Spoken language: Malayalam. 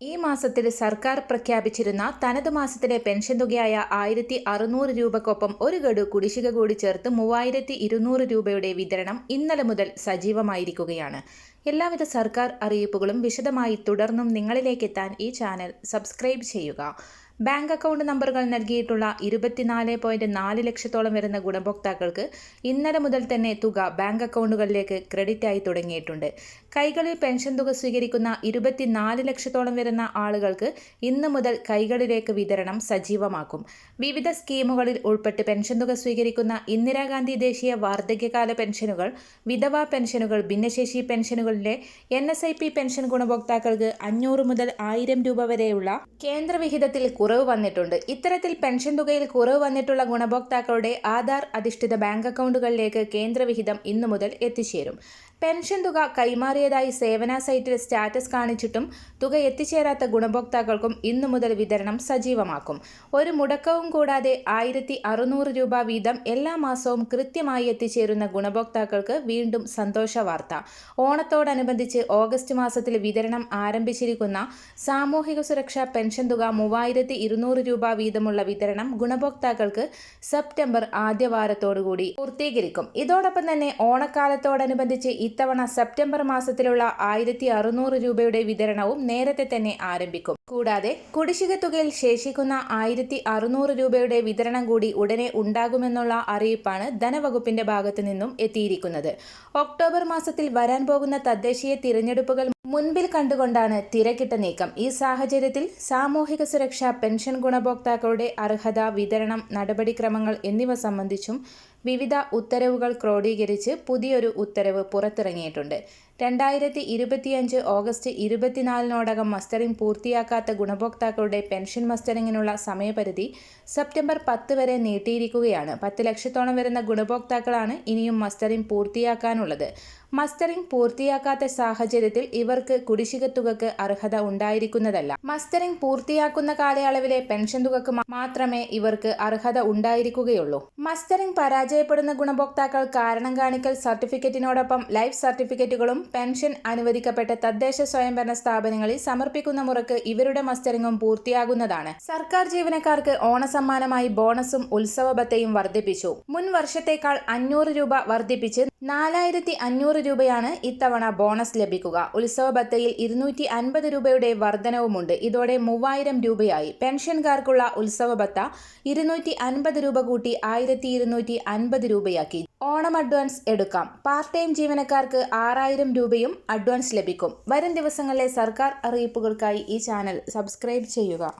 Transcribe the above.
ഈ മാസത്തിൽ സർക്കാർ പ്രഖ്യാപിച്ചിരുന്ന തനത് മാസത്തിലെ പെൻഷൻ തുകയായ ആയിരത്തി അറുന്നൂറ് രൂപക്കൊപ്പം ഒരു ഗഡു കുടിശ്ശിക കൂടി ചേർത്ത് മൂവായിരത്തി ഇരുന്നൂറ് രൂപയുടെ വിതരണം ഇന്നലെ മുതൽ സജീവമായിരിക്കുകയാണ്. എല്ലാവിധ സർക്കാർ അറിയിപ്പുകളും വിശദമായി തുടർന്നും നിങ്ങളിലേക്ക് എത്താൻ ഈ ചാനൽ സബ്സ്ക്രൈബ് ചെയ്യുക. ബാങ്ക് അക്കൗണ്ട് നമ്പറുകൾ നൽകിയിട്ടുള്ള ഇരുപത്തിനാല് പോയിന്റ് നാല് ലക്ഷത്തോളം വരുന്ന ഗുണഭോക്താക്കൾക്ക് ഇന്നലെ മുതൽ തന്നെ തുക ബാങ്ക് അക്കൗണ്ടുകളിലേക്ക് ക്രെഡിറ്റ് ആയി തുടങ്ങിയിട്ടുണ്ട്. കൈകളിൽ പെൻഷൻ തുക സ്വീകരിക്കുന്ന ഇരുപത്തിനാല് ലക്ഷത്തോളം വരുന്ന ആളുകൾക്ക് ഇന്ന് മുതൽ കൈകളിലേക്ക് വിതരണം സജീവമാക്കും. വിവിധ സ്കീമുകളിൽ ഉൾപ്പെട്ട് പെൻഷൻ തുക സ്വീകരിക്കുന്ന ഇന്ദിരാഗാന്ധി ദേശീയ വാർദ്ധക്യകാല പെൻഷനുകൾ വിധവാ പെൻഷനുകൾ ഭിന്നശേഷി പെൻഷനുകളിലെ N S I P pension ഗുണഭോക്താക്കൾക്ക് അഞ്ഞൂറ് മുതൽ ആയിരം രൂപ വരെയുള്ള കേന്ദ്രവിഹിതത്തിൽ കുറവ് വന്നിട്ടുണ്ട്. ഇത്തരത്തിൽ പെൻഷൻ തുകയിൽ കുറവ് വന്നിട്ടുള്ള ഗുണഭോക്താക്കളുടെ ആധാർ അധിഷ്ഠിത ബാങ്ക് അക്കൗണ്ടുകളിലേക്ക് കേന്ദ്രവിഹിതം ഇന്നു മുതൽ എത്തിച്ചേരും. പെൻഷൻ തുക കൈമാറിയതായി സേവന സൈറ്റിൽ സ്റ്റാറ്റസ് കാണിച്ചിട്ടും തുക എത്തിച്ചേരാത്ത ഗുണഭോക്താക്കൾക്കും ഇന്നു മുതൽ വിതരണം സജീവമാക്കും. ഒരു മുടക്കവും കൂടാതെ ആയിരത്തി അറുന്നൂറ് രൂപ വീതം എല്ലാ മാസവും കൃത്യമായി എത്തിച്ചേരുന്ന ഗുണഭോക്താക്കൾക്ക് വീണ്ടും സന്തോഷ വാർത്ത. ഓണത്തോടനുബന്ധിച്ച് ഓഗസ്റ്റ് മാസത്തിൽ വിതരണം ആരംഭിച്ചിരിക്കുന്ന സാമൂഹിക സുരക്ഷാ പെൻഷൻ തുക മൂവായിരത്തി ഇരുന്നൂറ് രൂപ വീതമുള്ള വിതരണം ഗുണഭോക്താക്കൾക്ക് സെപ്റ്റംബർ ആദ്യവാരത്തോടുകൂടി പൂർത്തീകരിക്കും. ഇതോടൊപ്പം തന്നെ ഓണക്കാലത്തോടനുബന്ധിച്ച് ഇത്തവണ സെപ്റ്റംബർ മാസത്തിലുള്ള ആയിരത്തി അറുന്നൂറ് രൂപയുടെ വിതരണവും നേരത്തെ തന്നെ ആരംഭിക്കും. കൂടാതെ കുടിശ്ശിക തുകയിൽ ശേഷിക്കുന്ന ആയിരത്തി അറുന്നൂറ് രൂപയുടെ വിതരണം കൂടി ഉടനെ ഉണ്ടാകുമെന്നുള്ള അറിയിപ്പാണ് ധനവകുപ്പിന്റെ ഭാഗത്തു നിന്നും എത്തിയിരിക്കുന്നത്. ഒക്ടോബർ മാസത്തിൽ വരാൻ പോകുന്ന തദ്ദേശീയ തിരഞ്ഞെടുപ്പുകൾ മുൻപിൽ കണ്ടുകൊണ്ടാണ് തിരക്കിട്ട നീക്കം. ഈ സാഹചര്യത്തിൽ സാമൂഹിക സുരക്ഷ പെൻഷൻ ഗുണഭോക്താക്കളുടെ അർഹത വിതരണം നടപടിക്രമങ്ങൾ എന്നിവ സംബന്ധിച്ചും വിവിധ ഉത്തരവുകൾ ക്രോഡീകരിച്ച് പുതിയൊരു ഉത്തരവ് പുറത്തിറങ്ങിയിട്ടുണ്ട്. രണ്ടായിരത്തി ഇരുപത്തിയഞ്ച് ഓഗസ്റ്റ് ഇരുപത്തിനാലിനോടകം മസ്റ്ററിംഗ് പൂർത്തിയാക്കാത്ത ഗുണഭോക്താക്കളുടെ പെൻഷൻ മസ്റ്ററിങ്ങിനുള്ള സമയപരിധി സെപ്റ്റംബർ പത്ത് വരെ നീട്ടിയിരിക്കുകയാണ്. പത്ത് ലക്ഷത്തോളം വരുന്ന ഗുണഭോക്താക്കളാണ് ഇനിയും മസ്റ്ററിംഗ് പൂർത്തിയാക്കാനുള്ളത്. മസ്റ്ററിംഗ് പൂർത്തിയാക്കാത്ത സാഹചര്യത്തിൽ ഇവർക്ക് കുടിശ്ശിക തുകക്ക് അർഹത ഉണ്ടായിരിക്കുന്നതല്ല. മസ്റ്ററിംഗ് പൂർത്തിയാക്കുന്ന കാലയളവിലെ പെൻഷൻ തുകക്ക് മാത്രമേ ഇവർക്ക് അർഹത ഉണ്ടായിരിക്കുകയുള്ളൂ. മസ്റ്ററിംഗ് പരാജയപ്പെടുന്ന ഗുണഭോക്താക്കൾ കാരണം കാണിക്കൽ സർട്ടിഫിക്കറ്റിനോടൊപ്പം ലൈഫ് സർട്ടിഫിക്കറ്റുകളും പെൻഷൻ അനുവദിക്കപ്പെട്ട തദ്ദേശ സ്വയംഭരണ സ്ഥാപനങ്ങളിൽ സമർപ്പിക്കുന്ന മുറക്ക് ഇവരുടെ മസ്റ്ററിംഗും പൂർത്തിയാകുന്നതാണ്. സർക്കാർ ജീവനക്കാർക്ക് ഓണസമ്മാനമായി ബോണസും ഉത്സവബത്തയും വർദ്ധിപ്പിച്ചു. മുൻ വർഷത്തേക്കാൾ അഞ്ഞൂറ് രൂപ വർദ്ധിപ്പിച്ച് നാലായിരത്തി അഞ്ഞൂറ് രൂപയാണ് ഇത്തവണ ബോണസ് ലഭിക്കുക. ഉത്സവ ബത്തയിൽ ഇരുന്നൂറ്റി അൻപത് രൂപയുടെ വർധനവുമുണ്ട്. ഇതോടെ മൂവായിരം രൂപയായി. പെൻഷൻകാർക്കുള്ള ഉത്സവ ബത്ത ഇരുന്നൂറ്റി അൻപത് രൂപ കൂട്ടി ആയിരത്തി ഇരുന്നൂറ്റി അൻപത് രൂപയാക്കി. ഓണം അഡ്വാൻസ് എടുക്കാം. പാർട്ട് ടൈം ജീവനക്കാർക്ക് ആറായിരം രൂപയും അഡ്വാൻസ് ലഭിക്കും. വരും ദിവസങ്ങളിലെ സർക്കാർ അറിയിപ്പുകൾക്കായി ഈ ചാനൽ സബ്സ്ക്രൈബ് ചെയ്യുക.